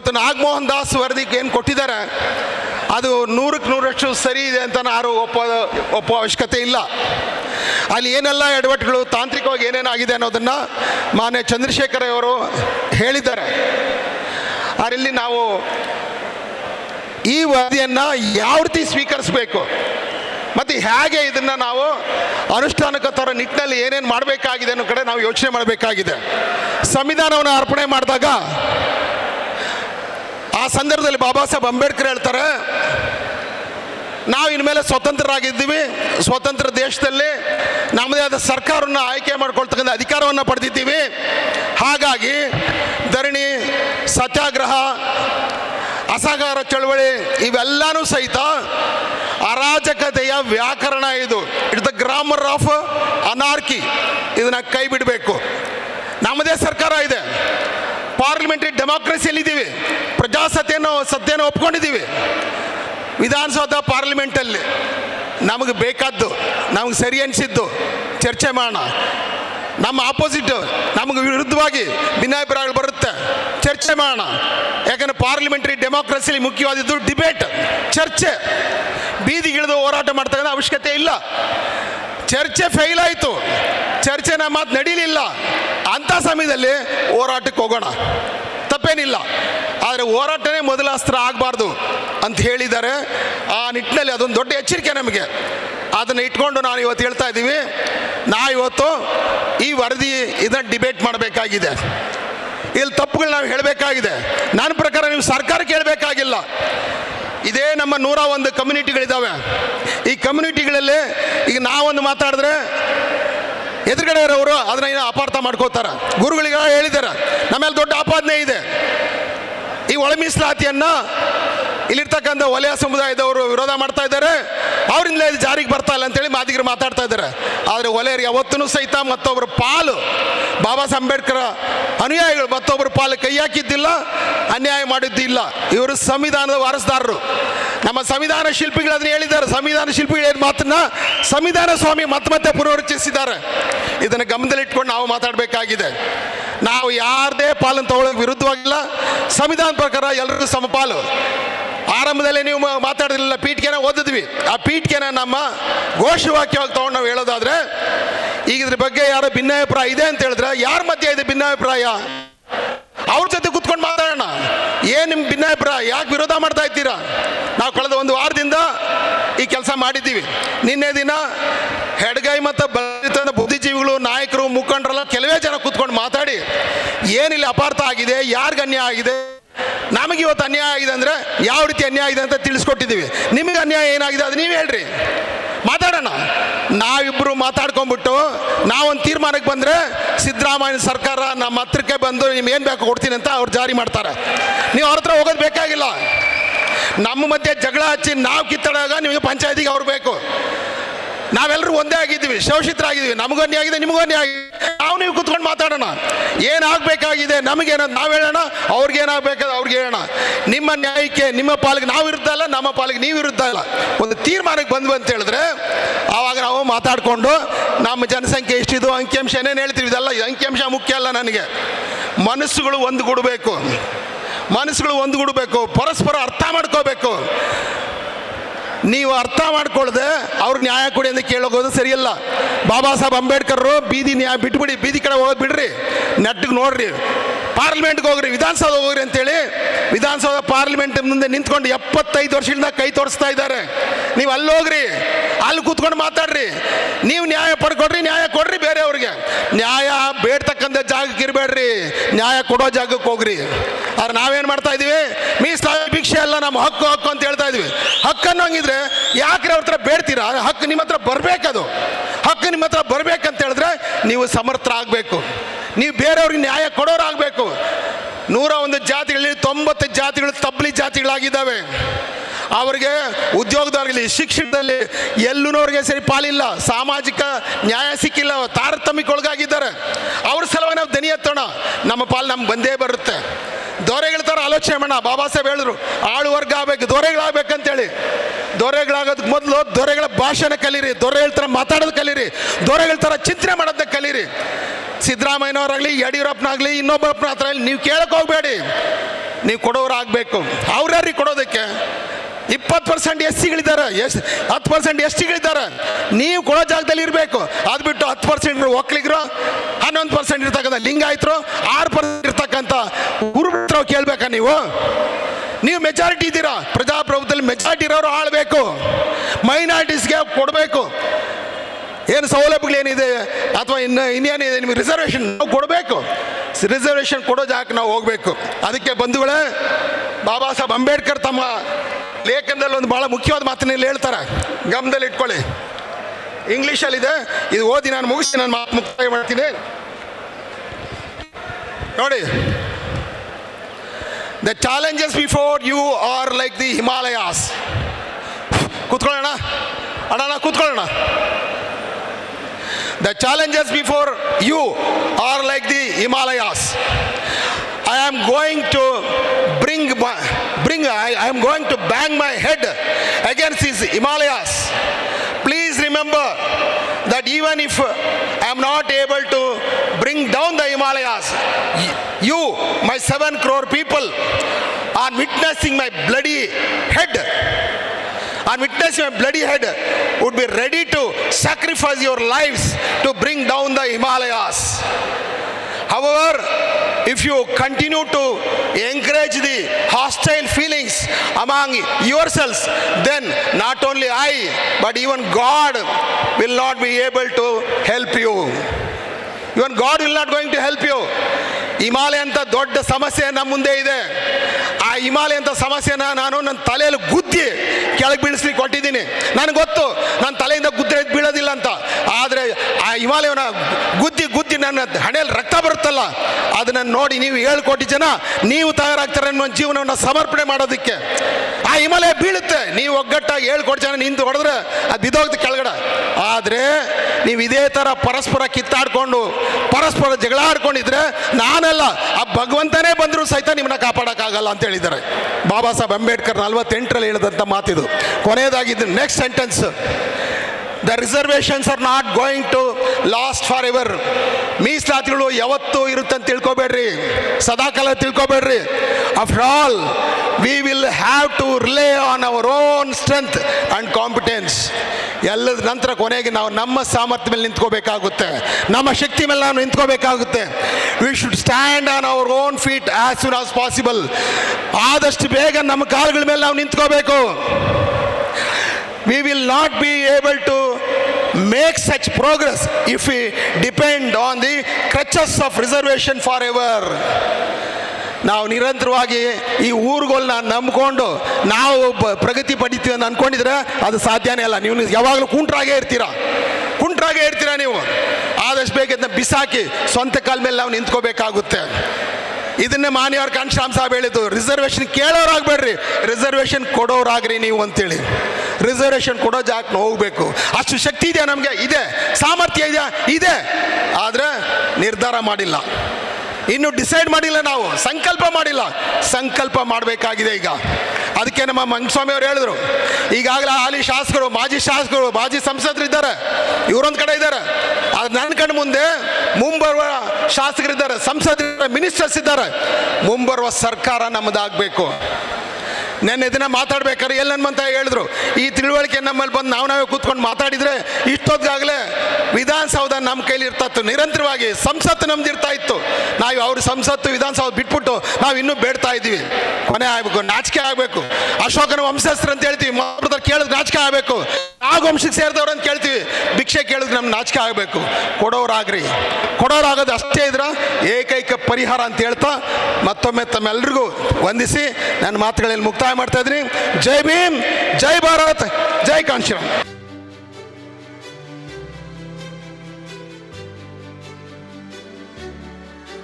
ಇವತ್ತು ನಾಗಮೋಹನ್ ದಾಸ್ ವರದಿಗೆ ಏನು ಕೊಟ್ಟಿದ್ದಾರೆ, ಅದು ನೂರಕ್ಕೆ ನೂರಷ್ಟು ಸರಿ ಇದೆ ಅಂತ ಯಾರು ಒಪ್ಪೋ ಒಪ್ಪೋ ಅವಶ್ಯಕತೆ ಇಲ್ಲ. ಅಲ್ಲಿ ಏನೆಲ್ಲ ಎಡವಟ್ಟುಗಳು ತಾಂತ್ರಿಕವಾಗಿ ಏನೇನಾಗಿದೆ ಅನ್ನೋದನ್ನು ಮಾನ್ಯ ಚಂದ್ರಶೇಖರ್ ಅವರು ಹೇಳಿದ್ದಾರೆ. ಅದರಲ್ಲಿ ನಾವು ಈ ವರದಿಯನ್ನು ಯಾವ ರೀತಿ ಸ್ವೀಕರಿಸಬೇಕು, ಮತ್ತು ಹೇಗೆ ಇದನ್ನು ನಾವು ಅನುಷ್ಠಾನಕ್ಕೆ ತರೋ ನಿಟ್ಟಿನಲ್ಲಿ ಏನೇನು ಮಾಡಬೇಕಾಗಿದೆ ಅನ್ನೋ ಕಡೆ ನಾವು ಯೋಚನೆ ಮಾಡಬೇಕಾಗಿದೆ. ಸಂವಿಧಾನವನ್ನು ಅರ್ಪಣೆ ಮಾಡಿದಾಗ ಸಂದರ್ಭದಲ್ಲಿ ಬಾಬಾ ಸಾಹೇಬ್ ಅಂಬೇಡ್ಕರ್ ಹೇಳ್ತಾರೆ, ನಾವು ಇನ್ಮೇಲೆ ಸ್ವತಂತ್ರರಾಗಿದ್ದೀವಿ. ಸ್ವತಂತ್ರ ದೇಶದಲ್ಲಿ ನಮ್ಮದೇ ಆದ ಸರ್ಕಾರವನ್ನು ಆಯ್ಕೆ ಮಾಡ್ಕೊಳ್ತಕ್ಕಂಥ ಅಧಿಕಾರವನ್ನು ಪಡೆದಿದ್ದೀವಿ. ಹಾಗಾಗಿ ಧರಣಿ, ಸತ್ಯಾಗ್ರಹ, ಅಸಹಕಾರ ಚಳವಳಿ ಇವೆಲ್ಲನೂ ಸಹಿತ ಅರಾಜಕತೆಯ ವ್ಯಾಕರಣ ಇದು. It the grammar of anarchy ಇದನ್ನ ಕೈ ಬಿಡಬೇಕು. ನಮ್ಮದೇ ಸರ್ಕಾರ ಇದೆ. ಪಾರ್ಲಿಮೆಂಟರಿ ಡೆಮಾಕ್ರಸಿಯಲ್ಲಿ ಇದ್ದೀವಿ ಪ್ರಜಾಸತ್ತೆಯನ್ನು ಸತ್ಯನ ಒಪ್ಕೊಂಡಿದ್ದೀವಿ. ವಿಧಾನಸೌಧ ಪಾರ್ಲಿಮೆಂಟಲ್ಲಿ ನಮಗೆ ಬೇಕಾದ್ದು, ನಮಗೆ ಸರಿ ಅನಿಸಿದ್ದು ಚರ್ಚೆ ಮಾಡೋಣ. ನಮ್ಮ ಆಪೋಸಿಟ್ ನಮಗೆ ವಿರುದ್ಧವಾಗಿ ಭಿನ್ನಾಭಿಪ್ರಾಯಗಳು ಬರುತ್ತೆ. ಚರ್ಚೆ ಮಾಡೋಣ. ಯಾಕಂದರೆ ಪಾರ್ಲಿಮೆಂಟರಿ ಡೆಮಾಕ್ರಸಿಲಿ ಮುಖ್ಯವಾದದ್ದು ಡಿಬೇಟ್ ಚರ್ಚೆ. ಬೀದಿಗಿಳಿದು ಹೋರಾಟ ಮಾಡ್ತಕ್ಕಂಥ ಅವಶ್ಯಕತೆ ಇಲ್ಲ. ಚರ್ಚೆ ಫೇಲ್ ಆಯಿತು. ಚರ್ಚೆ ನಮ್ಮ ಮಾತು ನಡೀಲಿಲ್ಲ. ಅಂಥ ಸಮಯದಲ್ಲಿ ಹೋರಾಟಕ್ಕೆ ಹೋಗೋಣ. ತಪ್ಪೇನಿಲ್ಲ. ಆದರೆ ಹೋರಾಟನೇ ಮೊದಲ ಅಸ್ತ್ರ ಆಗಬಾರ್ದು ಅಂತ ಹೇಳಿದ್ದಾರೆ. ಆ ನಿಟ್ಟಿನಲ್ಲಿ ಅದೊಂದು ದೊಡ್ಡ ಎಚ್ಚರಿಕೆ ನಮಗೆ. ಅದನ್ನು ಇಟ್ಕೊಂಡು ನಾನು ಇವತ್ತು ಹೇಳ್ತಾ ಇದ್ದೀವಿ. ನಾ ಇವತ್ತು ಈ ವರದಿ ಇದನ್ನು ಡಿಬೇಟ್ ಮಾಡಬೇಕಾಗಿದೆ. ಇಲ್ಲಿ ತಪ್ಪುಗಳು ನಾವು ಹೇಳಬೇಕಾಗಿದೆ. ನನ್ನ ಪ್ರಕಾರ ನೀವು ಸರ್ಕಾರಕ್ಕೆ ಹೇಳಬೇಕಾಗಿಲ್ಲ. ಇದೇ ನಮ್ಮ ನೂರ ಒಂದು ಕಮ್ಯುನಿಟಿಗಳಿದ್ದಾವೆ. ಈ ಕಮ್ಯುನಿಟಿಗಳಲ್ಲಿ ಈಗ ನಾವೊಂದು ಮಾತಾಡಿದ್ರೆ ಎದುರುಗಡೆ ಇರೋರು ಅದನ್ನ ಅಪಾರ್ಥ ಮಾಡ್ಕೋತಾರೆ. ಗುರುಗಳಿಗೆ ಹೇಳಿದ್ದಾರೆ ನಮ್ಮೇಲೆ ದೊಡ್ಡ ಒಳ ಮೀಸಲಾತಿಯನ್ನ ಇಲ್ಲಿರ್ತಕ್ಕಂಥ ವಲಯ ಸಮುದಾಯದವರು ವಿರೋಧ ಮಾಡ್ತಾ ಇದ್ದಾರೆ. ಅವರಿಂದ ಇದು ಜಾರಿಗೆ ಬರ್ತಾ ಇಲ್ಲ ಅಂತೇಳಿ ಮಾದಿಗರು ಮಾತಾಡ್ತಾ ಇದ್ದಾರೆ. ಆದರೆ ವಲಯರು ಯಾವತ್ತೂ ಸಹಿತ ಮತ್ತೊಬ್ಬರ ಪಾಲು ಬಾಬಾ ಸಾಹೇಬ್ ಅಂಬೇಡ್ಕರ್ ಅನುಯಾಯಿಗಳು ಮತ್ತೊಬ್ಬರ ಪಾಲು ಕೈ ಹಾಕಿದ್ದಿಲ್ಲ, ಅನ್ಯಾಯ ಮಾಡಿದ್ದಿಲ್ಲ. ಇವರು ಸಂವಿಧಾನದ ವಾರಸದಾರರು. ನಮ್ಮ ಸಂವಿಧಾನ ಶಿಲ್ಪಿಗಳು ಅದನ್ನ ಹೇಳಿದ್ದಾರೆ. ಸಂವಿಧಾನ ಶಿಲ್ಪಿಗಳು ಏನು ಮಾತನ್ನ ಸಂವಿಧಾನ ಸ್ವಾಮಿ ಮತ್ತೆ ಮತ್ತೆ ಪುನರುಚ್ಚರಿಸಿದ್ದಾರೆ. ಇದನ್ನು ಗಮನದಲ್ಲಿಟ್ಕೊಂಡು ನಾವು ಮಾತಾಡಬೇಕಾಗಿದೆ. ನಾವು ಯಾರದೇ ಪಾಲನ್ನು ತಗೊಳ್ಳೋಕೆ ವಿರುದ್ಧವಾಗಿಲ್ಲ. ಸಂವಿಧಾನ ಪ್ರಕಾರ ಎಲ್ಲರಿಗೂ ಸಮಪಾಲು ಆರಂಭದಲ್ಲಿ ನೀವು ಮಾತಾಡಿದ್ರಲ್ಲ ಪೀಠಿಕೆನ ಓದಿದ್ವಿ. ಆ ಪೀಠಿಕೆನ ನಮ್ಮ ಘೋಷವಾಕ್ಯವಾಗಿ ತಗೊಂಡು ನಾವು ಹೇಳೋದಾದ್ರೆ, ಈಗ ಇದ್ರ ಬಗ್ಗೆ ಯಾರೋ ಭಿನ್ನಾಭಿಪ್ರಾಯ ಇದೆ ಅಂತ ಹೇಳಿದ್ರೆ, ಯಾರ ಮಧ್ಯೆ ಇದೆ ಭಿನ್ನಾಭಿಪ್ರಾಯ? ಅವ್ರ ಜೊತೆ ಕುತ್ಕೊಂಡು ಮಾತಾಡೋಣ. ಏನು ನಿಮ್ಮ ಭಿನ್ನಾಭಿಪ್ರಾಯ? ಯಾಕೆ ವಿರೋಧ ಮಾಡ್ತಾ ಇದ್ದೀರಾ? ನಾವು ಕಳೆದ ಒಂದು ವಾರದಿಂದ ಈ ಕೆಲಸ ಮಾಡಿದ್ದೀವಿ. ನಿನ್ನೆ ದಿನ ಹೆಡ್ಗೈ ಮತ್ತು ಬಲಿತ ಏನಿಲ್ಲ ಅಪಾರ್ಥ ಆಗಿದೆ, ಯಾರಿಗೆ ಅನ್ಯಾಯ ಆಗಿದೆ? ನಮಗೆ ಇವತ್ತು ಅನ್ಯಾಯ ಆಗಿದೆ ಅಂದರೆ ಯಾವ ರೀತಿ ಅನ್ಯಾಯ ಆಗಿದೆ ಅಂತ ತಿಳಿಸ್ಕೊಟ್ಟಿದ್ದೀವಿ. ನಿಮಗೆ ಅನ್ಯಾಯ ಏನಾಗಿದೆ ಅದು ನೀವು ಹೇಳ್ರಿ. ಮಾತಾಡೋಣ. ನಾವಿಬ್ಬರು ಮಾತಾಡ್ಕೊಂಡ್ಬಿಟ್ಟು ನಾವೊಂದು ತೀರ್ಮಾನಕ್ಕೆ ಬಂದರೆ ಸಿದ್ದರಾಮಯ್ಯ ಸರ್ಕಾರ ನಮ್ಮ ಹತ್ರಕ್ಕೆ ಬಂದು ನಿಮ್ಗೆ ಏನು ಬೇಕು ಕೊಡ್ತೀನಿ ಅಂತ ಅವ್ರು ಜಾರಿ ಮಾಡ್ತಾರೆ. ನೀವು ಅವ್ರ ಹತ್ರ ಹೋಗೋದು ಬೇಕಾಗಿಲ್ಲ. ನಮ್ಮ ಮಧ್ಯೆ ಜಗಳ ಹಚ್ಚಿ ನಾವು ಕಿತ್ತಾಡಾಗ ನಿಮಗೆ ಪಂಚಾಯತಿಗೆ ಅವ್ರು ಬೇಕು. ನಾವೆಲ್ಲರೂ ಒಂದೇ ಆಗಿದ್ದೀವಿ ಶೋಷಿತರಾಗಿದ್ದೀವಿ ನಮಗೂ ಅನ್ಯ ಆಗಿದೆ, ನಿಮಗೂ ಅನ್ಯ ಆಗಿದೆ. ನಾವು ನೀವು ಕುತ್ಕೊಂಡು ಮಾತಾಡೋಣ. ಏನಾಗಬೇಕಾಗಿದೆ ನಮಗೇನ ನಾವು ಹೇಳೋಣ ಅವ್ರಿಗೇನಾಗಬೇಕಾದ ಅವ್ರಿಗೆ ಹೇಳೋಣ. ನಿಮ್ಮ ನ್ಯಾಯಕ್ಕೆ, ನಿಮ್ಮ ಪಾಲಿಗೆ ನಾವು ವಿರುದ್ಧ ನಮ್ಮ ಪಾಲಿಗೆ ನೀವು ವಿರುದ್ಧ ಇಲ್ಲ ಒಂದು ತೀರ್ಮಾನಕ್ಕೆ ಬಂದ್ವಿ ಅಂತ ಹೇಳಿದ್ರೆ, ಆವಾಗ ನಾವು ಮಾತಾಡಿಕೊಂಡು, ನಮ್ಮ ಜನಸಂಖ್ಯೆ ಎಷ್ಟಿದು, ಅಂಕಿಅಂಶ ಏನೇನು ಹೇಳ್ತೀವಿ, ಇದೆಲ್ಲ ಅಂಕಿಅಂಶ ಮುಖ್ಯ ಅಲ್ಲ ನನಗೆ. ಮನಸ್ಸುಗಳು ಒಂದುಗೂಡಬೇಕು ಮನಸ್ಸುಗಳು ಒಂದುಗೂಡಬೇಕು ಪರಸ್ಪರ ಅರ್ಥ ಮಾಡ್ಕೋಬೇಕು. ನೀವು ಅರ್ಥ ಮಾಡ್ಕೊಳ್ಳದೆ ಅವ್ರು ನ್ಯಾಯ ಕೊಡಿ ಅಂತ ಕೇಳೋಗೋದು ಸರಿಯಲ್ಲ. ಬಾಬಾ ಸಾಹೇಬ್ ಅಂಬೇಡ್ಕರ್ ಬೀದಿ ನ್ಯಾಯ ಬಿಟ್ಬಿಡಿ, ಬೀದಿ ಕಡೆ ಹೋಗೋದು ಬಿಡ್ರಿ. ನೆಟ್ಟಿಗೆ ನೋಡ್ರಿ. ಪಾರ್ಲಿಮೆಂಟ್ಗೆ ಹೋಗ್ರಿ ವಿಧಾನಸೌಧ ಹೋಗ್ರಿ ಅಂತೇಳಿ ವಿಧಾನಸೌಧ ಪಾರ್ಲಿಮೆಂಟ್ ಮುಂದೆ ನಿಂತ್ಕೊಂಡು ಎಪ್ಪತ್ತೈದು ವರ್ಷದಿಂದ ಕೈ ತೋರಿಸ್ತಾ ಇದ್ದಾರೆ. ನೀವು ಅಲ್ಲಿ ಹೋಗ್ರಿ, ಅಲ್ಲಿ ಕೂತ್ಕೊಂಡು ಮಾತಾಡ್ರಿ. ನೀವು ನ್ಯಾಯ ಪಡ್ಕೊಡ್ರಿ, ನ್ಯಾಯ ಕೊಡ್ರಿ ಬೇರೆಯವ್ರಿಗೆ. ನ್ಯಾಯ ಬೇಡ್ತಕ್ಕಂಥ ಜಾಗಕ್ಕೆ ಇರಬೇಡ್ರಿ, ನ್ಯಾಯ ಕೊಡೋ ಜಾಗಕ್ಕೆ ಹೋಗ್ರಿ. ಆದ್ರೆ ನಾವೇನು ಮಾಡ್ತಾ ಇದೀವಿ? ಮೀಸಲಾತಿ ಭಿಕ್ಷೆ ಅಲ್ಲ, ನಮ್ಮ ಹಕ್ಕು ಹಕ್ಕು ಅಂತ ಹೇಳ್ತಾ ಇದೀವಿ. ಹಕ್ಕನ್ನು ಹಂಗಿದ್ರೆ ಯಾಕ್ರೆ ಅವ್ರ ಹತ್ರ ಬೇಡ್ತೀರಾ? ಹಕ್ಕು ನಿಮ್ಮ ಹತ್ರ ಬರಬೇಕದು. ಹಕ್ಕು ನಿಮ್ಮ ಹತ್ರ ಬರ್ಬೇಕಂತ ಹೇಳಿದ್ರೆ ನೀವು ಸಮರ್ಥರಾಗಬೇಕು. ನೀವು ಬೇರೆಯವ್ರಿಗೆ ನ್ಯಾಯ ಕೊಡೋರಾಗಬೇಕು. ನೂರ ಒಂದು ಜಾತಿಗಳಲ್ಲಿ ತೊಂಬತ್ತು ಜಾತಿಗಳು ತಬ್ಲಿ ಜಾತಿಗಳಾಗಿದ್ದಾವೆ. ಅವರಿಗೆ ಉದ್ಯೋಗದಾಗಲಿ ಶಿಕ್ಷಣದಲ್ಲಿ ಎಲ್ಲೂ ಅವ್ರಿಗೆ ಸರಿ ಪಾಲಿಲ್ಲ. ಸಾಮಾಜಿಕ ನ್ಯಾಯ ಸಿಕ್ಕಿಲ್ಲ. ತಾರತಮ್ಯಕ್ಕೊಳಗಾಗಿದ್ದಾರೆ ಅವ್ರ ಎತ್ತೋಣ. ನಮ್ಮ ಪಾಲ್ ನಮ್ಗೆ ಬಂದೇ ಬರುತ್ತೆ. ದೊರೆಗಳ ಥರ ಆಲೋಚನೆ ಮಾಡೋಣ. ಬಾಬಾ ಸಾಹೇಬ್ ಹೇಳಿದ್ರು, ಆಳು ವರ್ಗ ಆಗ್ಬೇಕು ದೊರೆಗಳಾಗಬೇಕಂತೇಳಿ ದೊರೆಗಳಾಗೋದಕ್ಕೆ ಮೊದಲು ದೊರೆಗಳ ಭಾಷೆನ ಕಲೀರಿ, ದೊರೆಗಳ ಥರ ಮಾತಾಡೋದು ಕಲೀರಿ, ದೊರೆಗಳ ಥರ ಚಿಂತನೆ ಮಾಡೋದನ್ನ ಕಲೀರಿ. ಸಿದ್ದರಾಮಯ್ಯನವರಾಗಲಿ, ಯಡಿಯೂರಪ್ಪನಾಗಲಿ, ಇನ್ನೊಬ್ಬರಪ್ಪನ ಹತ್ರ ನೀವು ಕೇಳಕ್ಕೆ ಹೋಗಬೇಡಿ. ನೀವು ಕೊಡೋರಾಗಬೇಕು ಅವ್ರ್ಯಾರಿಗೆ ಕೊಡೋದಕ್ಕೆ? ಇಪ್ಪತ್ತು ಪರ್ಸೆಂಟ್ ಎಸ್ ಸಿಗಳಿದ್ದಾರೆ ಎಸ್, ಹತ್ತು ಪರ್ಸೆಂಟ್ ಎಸ್ ಟಿಗಳಿದ್ದಾರೆ ನೀವು ಕೊಡೋ ಜಾಗದಲ್ಲಿ ಇರಬೇಕು. ಅದು ಬಿಟ್ಟು ಹತ್ತು ಪರ್ಸೆಂಟ್ ಒಕ್ಕಲಿಗರು, ಹನ್ನೊಂದು ಪರ್ಸೆಂಟ್ ಇರ್ತಕ್ಕಂಥ ಲಿಂಗಾಯತರು, ಆರು ಪರ್ಸೆಂಟ್ ಇರ್ತಕ್ಕಂಥ ಗುರುಬಿಟ್ರು ಕೇಳಬೇಕಾ ನೀವು? ನೀವು ಮೆಜಾರಿಟಿ ಇದ್ದೀರಾ? ಪ್ರಜಾಪ್ರಭುತ್ವದಲ್ಲಿ ಮೆಜಾರಿಟಿ ಇರೋರು ಆಳ್ಬೇಕು. ಮೈನಾರಿಟೀಸ್ಗೆ ಕೊಡಬೇಕು. ಏನು ಸೌಲಭ್ಯಗಳೇನಿದೆ ಅಥವಾ ಇನ್ನು ಇನ್ನೇನಿದೆ ನಿಮಗೆ ರಿಸರ್ವೇಷನ್ ನಾವು ಕೊಡಬೇಕು. ರಿಸರ್ವೇಷನ್ ಕೊಡೋ ಜಾಗಕ್ಕೆ ನಾವು ಹೋಗಬೇಕು. ಅದಕ್ಕೆ ಬಂಧುಗಳೇ, ಬಾಬಾ ಸಾಹೇಬ್ ಅಂಬೇಡ್ಕರ್ ತಮ್ಮ ಲೇಖನದಲ್ಲಿ ಒಂದು ಭಾಳ ಮುಖ್ಯವಾದ ಮಾತನ್ನ ಇಲ್ಲಿ ಹೇಳ್ತಾರೆ. ಗಮನದಲ್ಲಿ ಇಟ್ಕೊಳ್ಳಿ. ಇಂಗ್ಲೀಷಲ್ಲಿದೆ. ಇದು ಓದಿ ನಾನು ಮುಗಿಸಿ, ನಾನು ಮಾತು ಮುಕ್ತಾಯ ಮಾಡ್ತೀನಿ. ನೋಡಿ. The challenges before you are like the Himalayas ಕೂತ್ಕೊಳ್ಳೋಣ. ಅಣ್ಣ ಕೂತ್ಕೊಳ್ಳೋಣ. The challenges before you are like the Himalayas I am going to bring bring I, I am going to bang my head against these Himalayas. Please remember that even if I am not able to bring down the Himalayas, you, my seven crore people, are witnessing my bloody head and witnessing my bloody head would be ready to sacrifice your lives to bring down the Himalayas. However, if you continue to encourage the hostile feelings among yourselves, then not only I, but even God will not be able to help you. Even God will not going to help you Himalaya ಅಂತ ದೊಡ್ಡ ಸಮಸ್ಯೆ ನಮ್ಮ ಮುಂದೆ ಇದೆ. ಆ ಹಿಮಾಲಯ ಅಂತ ಸಮಸ್ಯೆನ ನಾನು ನನ್ನ ತಲೆಯಲ್ಲಿ ಗುದ್ದಿ ಕೆಳಗೆ ಬೀಳಿಸ್ಲಿಕ್ಕೆ ಕೊಟ್ಟಿದ್ದೀನಿ. ನನಗೆ ಗೊತ್ತು ನನ್ನ ತಲೆಯಿಂದ ಗುದ್ರೆ ಬೀಳೋದಿಲ್ಲ ಅಂತ. ಆದರೆ ಆ ಹಿಮಾಲಯನ ಗುದ್ದಿ ನನ್ನ ಹಣೆಯಲ್ಲಿ ರಕ್ತ ಬರುತ್ತಲ್ಲ, ಅದನ್ನು ನೋಡಿ ನೀವು ಏಳು ಕೋಟಿ ಜನ, ನೀವು ತಯಾರಾಗ್ತಾರೆ ಅನ್ನೋ ಜೀವನವನ್ನು ಸಮರ್ಪಣೆ ಮಾಡೋದಕ್ಕೆ. ಆ ಹಿಮಾಲಯ ಬೀಳುತ್ತೆ. ನೀವು ಒಗ್ಗಟ್ಟಾಗಿ ಏಳು ಕೋಟಿ ಜನ ನಿಂತು ಹೊಡೆದ್ರೆ ಅದು ಬಿದ್ದೋಗ್ದು ಕೆಳಗಡೆ. ಆದರೆ ನೀವು ಇದೇ ಥರ ಪರಸ್ಪರ ಕಿತ್ತಾಡ್ಕೊಂಡು, ಪರಸ್ಪರ ಜಗಳ ಆಡ್ಕೊಂಡಿದ್ರೆ ನಾನಲ್ಲ, ಆ ಭಗವಂತನೇ ಬಂದರೂ ಸಹಿತ ನಿಮ್ಮನ್ನ ಕಾಪಾಡೋಕ್ಕಾಗಲ್ಲ ಅಂತ ಹೇಳಿದ್ದಾರೆ. ಬಾಬಾ ಸಾಹೇಬ್ ಅಂಬೇಡ್ಕರ್ ನಲ್ವತ್ತೆಂಟರಲ್ಲಿ ಹೇಳಿದಂಥ ಮಾತಿದು. ಕೊನೆಯದಾಗಿದ್ದು next sentence the reservations are not going to last for ever ಮೀಸಲಾತಿಗಳು ಯಾವತ್ತೂ ಇರುತ್ತಂತ ತಿಳ್ಕೊಬೇಡ್ರಿ. ಸದಾಕಾಲ ತಿಳ್ಕೊಬೇಡ್ರಿ. After all we will have to rely on our own strength and competence ಎಲ್ಲದ ನಂತರ ಕೊನೆಗೆ ನಾವು ನಮ್ಮ ಸಾಮರ್ಥ್ಯ ಮೇಲೆ ನಿಂತ್ಕೋಬೇಕಾಗುತ್ತೆ. ನಮ್ಮ ಶಕ್ತಿ ಮೇಲೆ ನಾವು ನಿಂತ್ಕೋಬೇಕಾಗುತ್ತೆ. We should stand on our own feet as soon as possible ಆದಷ್ಟು ಬೇಗ ನಮ್ಮ ಕಾಲುಗಳ ಮೇಲೆ ನಾವು ನಿಂತ್ಕೋಬೇಕು. We will not be able to make such progress if we depend on the crutches of reservation forever. ನಾವು ನಿರಂತರವಾಗಿ ಈ ಊರುಗಳನ್ನ ನಂಬಿಕೊಂಡು ನಾವು ಪ್ರಗತಿ ಪಡಿತೀವಿ ಅಂತ ಅನ್ಕೊಂಡಿದ್ರೆ ಅದು ಸಾಧ್ಯನೇ ಅಲ್ಲ ನೀವು ಯಾವಾಗಲೂ ಕುಂಟ್ರಾಗೇ ಇರ್ತೀರಾ? ಕುಂಟ್ರಾಗೇ ಇರ್ತೀರಾ ನೀವು? ಆದಷ್ಟು ಬೇಗ ಬಿಸಾಕಿ ಸ್ವಂತ ಕಾಲ ಮೇಲೆ ನಾವು ನಿಂತ್ಕೋಬೇಕಾಗುತ್ತೆ. ಇದನ್ನೇ ಮಾನ್ಯವ್ರ ಕಾಂಶ್ರಾಮ್ ಸಾಹೇಬ್ ಹೇಳಿದ್ದು. ರಿಸರ್ವೇಷನ್ ಕೇಳೋರಾಗಬೇಡ್ರಿ. ರಿಸರ್ವೇಷನ್ ಕೊಡೋರಾಗ್ರಿ ನೀವು ಅಂತೇಳಿ. ರಿಸರ್ವೇಷನ್ ಕೊಡೋ ಜಾಗಕ್ಕೆ ಹೋಗ್ಬೇಕು. ಅಷ್ಟು ಶಕ್ತಿ ಇದೆಯಾ ನಮಗೆ? ಇದೆ. ಸಾಮರ್ಥ್ಯ ಇದೆಯಾ? ಇದೆ. ಆದರೆ ನಿರ್ಧಾರ ಮಾಡಿಲ್ಲ. ಇನ್ನು ಡಿಸೈಡ್ ಮಾಡಿಲ್ಲ ನಾವು. ಸಂಕಲ್ಪ ಮಾಡಿಲ್ಲ. ಸಂಕಲ್ಪ ಮಾಡಬೇಕಾಗಿದೆ ಈಗ. ಅದಕ್ಕೆ ನಮ್ಮ ಮಂಗಸ್ವಾಮಿ ಅವರು ಹೇಳಿದ್ರು. ಈಗಾಗಲೇ ಹಾಲಿ ಶಾಸಕರು, ಮಾಜಿ ಶಾಸಕರು, ಮಾಜಿ ಸಂಸದರು ಇದ್ದಾರೆ. ಇವರೊಂದು ಕಡೆ ಇದ್ದಾರೆ. ಅದು ನನ್ನ ಕಣ್ಣು ಮುಂದೆ ಮುಂಬರುವ ಶಾಸಕರಿದ್ದಾರೆ ಸಂಸದರಿದ್ದಾರೆ ಮಿನಿಸ್ಟರ್ಸ್ ಇದ್ದಾರೆ ಮುಂಬರುವ ಸರ್ಕಾರ ನಮ್ಮದಾಗಬೇಕು ನೆನ್ನೆ ದಿನ ಮಾತಾಡ್ಬೇಕಾದ್ರೆ ಎಲ್ಲ ಅಂತ ಹೇಳಿದ್ರು, ಈ ತಿಳುವಳಿಕೆ ನಮ್ಮಲ್ಲಿ ಬಂದು ನಾವು ನಾವೇ ಕೂತ್ಕೊಂಡು ಮಾತಾಡಿದ್ರೆ ಇಷ್ಟೊತ್ತಾಗಲೇ ವಿಧಾನಸೌಧ ನಮ್ಮ ಕೈಲಿ ಇರ್ತಾಯಿತ್ತು ನಿರಂತರವಾಗಿ ಸಂಸತ್ತು ನಮ್ದಿರ್ತಾ ಇತ್ತು ನಾವು ಅವ್ರ ಸಂಸತ್ತು ವಿಧಾನಸೌಧ ಬಿಟ್ಬಿಟ್ಟು ನಾವು ಇನ್ನೂ ಬೇಡ್ತಾ ಇದ್ದೀವಿ. ಕೊನೆ ಆಗಬೇಕು, ನಾಚಿಕೆ ಆಗಬೇಕು. ಅಶೋಕನ ವಂಶಸ್ಥರು ಅಂತ ಹೇಳ್ತೀವಿ. ಮೊದಲು ಕೇಳಿದ್ರೆ ನಾಚಿಕೆ ಆಗಬೇಕು. ನಾಗ ವಂಶಕ್ಕೆ ಸೇರಿದವ್ರು ಅಂತ ಕೇಳ್ತೀವಿ. ಭಿಕ್ಷೆ ಕೇಳಿದ್ರೆ ನಮ್ಗೆ ನಾಚಿಕೆ ಆಗಬೇಕು. ಕೊಡೋರಾಗ್ರಿ. ಕೊಡೋರಾಗೋದು ಅಷ್ಟೇ ಇದ್ರ ಏಕೈಕ ಪರಿಹಾರ ಅಂತ ಹೇಳ್ತಾ ಮತ್ತೊಮ್ಮೆ ತಮ್ಮೆಲ್ಲರಿಗೂ ವಂದಿಸಿ ನನ್ನ ಮಾತುಗಳಲ್ಲಿ ಮುಕ್ತಾಯ ಮಾಡ್ತಾ ಇದ್ದೀನಿ. ಜೈ ಭೀಮ್, ಜೈ ಭಾರತ್, ಜೈ ಕಾಂಶಿರಾಮ್.